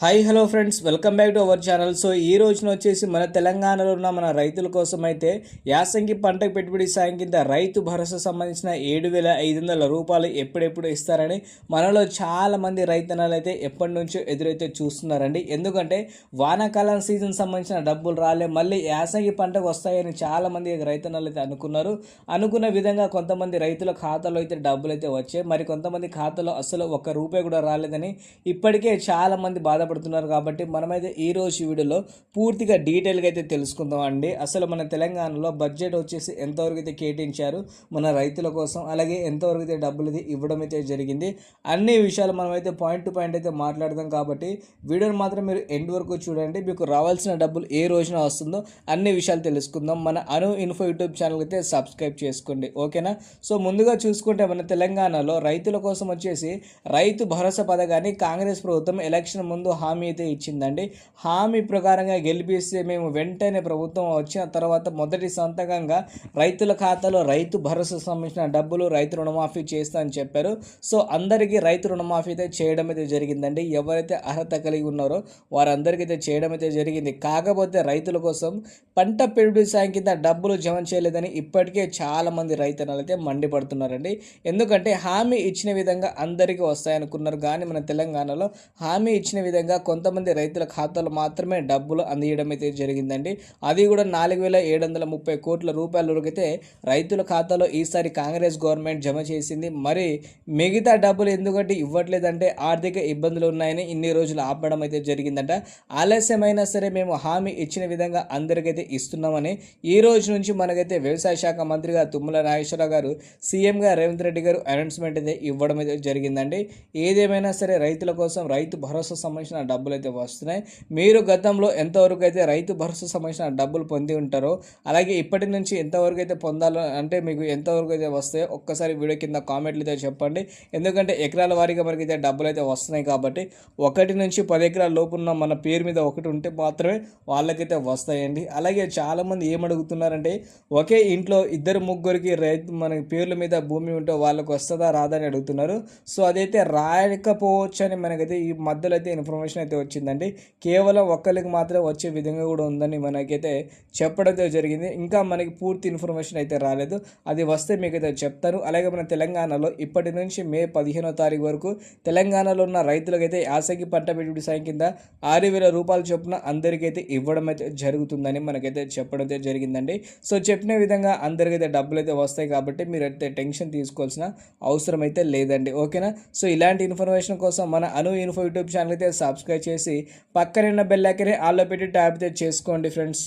Hi hello friends welcome back to our channel so ఈ రోజున వచ్చేసి మన తెలంగాణలో ఉన్న మన రైతుల కోసం అయితే యాసంగి పంటకు పెట్టుబడి సాయం కింద రైతు భరోసా సంబంధించిన ఏడు వేల ఐదు వందల రూపాయలు ఎప్పుడెప్పుడు ఇస్తారని మనలో చాలామంది రైతనాలు అయితే ఎప్పటి నుంచో ఎదురైతే చూస్తున్నారండి. ఎందుకంటే వానాకాలం సీజన్ సంబంధించిన డబ్బులు రాలే మళ్ళీ యాసంగి పంటకు వస్తాయని చాలామంది రైతనాలు అయితే అనుకున్నారు. అనుకున్న విధంగా కొంతమంది రైతుల ఖాతాలో అయితే డబ్బులు అయితే వచ్చాయి. మరి కొంతమంది ఖాతాలో అసలు ఒక్క రూపాయి కూడా రాలేదని ఇప్పటికే చాలామంది బాధ పడుతున్నారు కాబట్టి మనమైతే ఈ రోజు వీడియోలో పూర్తిగా డీటెయిల్గా అయితే తెలుసుకుందాం అండి. అసలు మన తెలంగాణలో బడ్జెట్ వచ్చేసి ఎంతవరకు అయితే కేటాయించారు మన రైతుల కోసం అలాగే ఎంతవరకు అయితే డబ్బులు అయితే ఇవ్వడం అయితే జరిగింది అన్ని విషయాలు మనమైతే పాయింట్ టు పాయింట్ అయితే మాట్లాడదాం కాబట్టి వీడియోని మాత్రం మీరు ఎండ్ వరకు చూడండి. మీకు రావాల్సిన డబ్బులు ఏ రోజున వస్తుందో అన్ని విషయాలు తెలుసుకుందాం. మన అను ఇన్ఫో యూట్యూబ్ ఛానల్ అయితే సబ్స్క్రైబ్ చేసుకోండి. ఓకేనా? సో ముందుగా చూసుకుంటే మన తెలంగాణలో రైతుల కోసం వచ్చేసి రైతు భరోసా పథకాన్ని కాంగ్రెస్ ప్రభుత్వం ఎలక్షన్ ముందు హామీ అయితే ఇచ్చిందండి. హామీ ప్రకారంగా గెలిపిస్తే మేము వెంటనే ప్రభుత్వం వచ్చిన తర్వాత మొదటి సంతకంగా రైతుల ఖాతాలో రైతు భరోసా సంబంధించిన డబ్బులు రైతు రుణమాఫీ చేస్తా అని చెప్పారు. సో అందరికీ రైతు రుణమాఫీ అయితే చేయడం అయితే జరిగిందండి. ఎవరైతే అర్హత కలిగి ఉన్నారో వారందరికీ అయితే చేయడం అయితే జరిగింది. కాకపోతే రైతుల కోసం పంట పెరుగుడు సాయం కింద డబ్బులు జమ చేయలేదని ఇప్పటికే చాలామంది రైతన్నలు అయితే మండిపడుతున్నారండి. ఎందుకంటే హామీ ఇచ్చిన విధంగా అందరికీ వస్తాయనుకున్నారు. కానీ మన తెలంగాణలో హామీ ఇచ్చిన విధంగా కొంతమంది రైతుల ఖాతాలో మాత్రమే డబ్బులు అందియడం అయితే జరిగిందండి. అది కూడా నాలుగు వేల ఏడు వందల ముప్పై కోట్ల రూపాయల వరకైతే రైతుల ఖాతాలో ఈసారి కాంగ్రెస్ గవర్నమెంట్ జమ చేసింది. మరి మిగతా డబ్బులు ఎందుకంటే ఇవ్వట్లేదంటే ఆర్థిక ఇబ్బందులు ఉన్నాయని ఇన్ని రోజులు ఆపడం అయితే జరిగిందంట. ఆలస్యమైనా సరే మేము హామీ ఇచ్చిన విధంగా అందరికైతే ఇస్తున్నామని ఈ రోజు నుంచి మనకైతే వ్యవసాయ శాఖ మంత్రిగా తుమ్మల నాగేశ్వరరావు గారు సీఎంగా రేవంత్ రెడ్డి గారు అనౌన్స్మెంట్ అయితే ఇవ్వడం అయితే జరిగిందండి. ఏదేమైనా సరే రైతుల కోసం రైతు భరోసా సంబంధించిన డబ్బులు అయితే వస్తున్నాయి. మీరు గతంలో ఎంతవరకు అయితే రైతు భరోసా సంబంధించిన డబ్బులు పొంది ఉంటారో అలాగే ఇప్పటి నుంచి ఎంతవరకు అయితే పొందాలో అంటే మీకు ఎంతవరకు అయితే వస్తాయో ఒక్కసారి వీడియో కింద కామెంట్లు అయితే చెప్పండి. ఎందుకంటే ఎకరాల వారీగా మనకి అయితే డబ్బులు అయితే వస్తున్నాయి కాబట్టి ఒకటి నుంచి పది ఎకరాల లోపు ఉన్న మన పేరు మీద ఒకటి ఉంటే మాత్రమే వాళ్ళకైతే వస్తాయండి. అలాగే చాలామంది ఏమడుగుతున్నారంటే ఒకే ఇంట్లో ఇద్దరు ముగ్గురికి రైతు మన పేర్ల మీద భూమి ఉంటే వాళ్ళకు వస్తుందా రాదా అని అడుగుతున్నారు. సో అదైతే రాయకపోవచ్చు అని మనకైతే ఈ మధ్యలో అయితే ఇన్ఫర్మేషన్ ఇన్ఫర్మేషన్ అయితే వచ్చిందండి. కేవలం ఒక్కరికి మాత్రమే వచ్చే విధంగా కూడా ఉందని మనకైతే చెప్పడం జరిగింది. ఇంకా మనకి పూర్తి ఇన్ఫర్మేషన్ అయితే రాలేదు. అది వస్తే మీకు అయితే చెప్తాను. అలాగే మన తెలంగాణలో ఇప్పటి నుంచి మే పదిహేనో తారీఖు వరకు తెలంగాణలో ఉన్న రైతులకైతే యాసంగి పంట పెట్టుబడి సాయం కింద ఆరు వేల రూపాయల చొప్పున అందరికైతే ఇవ్వడం అయితే జరుగుతుందని మనకైతే చెప్పడం అయితే జరిగిందండి. సో చెప్పిన విధంగా అందరికైతే డబ్బులు అయితే వస్తాయి కాబట్టి మీరు అయితే టెన్షన్ తీసుకోవాల్సిన అవసరం అయితే లేదండి. ఓకేనా? సో ఇలాంటి ఇన్ఫర్మేషన్ కోసం మన అను ఇన్ఫో యూట్యూబ్ ఛానల్ అయితే సబ్స్క్రైబ్ చేసి పక్కనున్న బెల్ ఐకనే ఆల్లో పెట్టి ట్యాప్ చేసుకోండి ఫ్రెండ్స్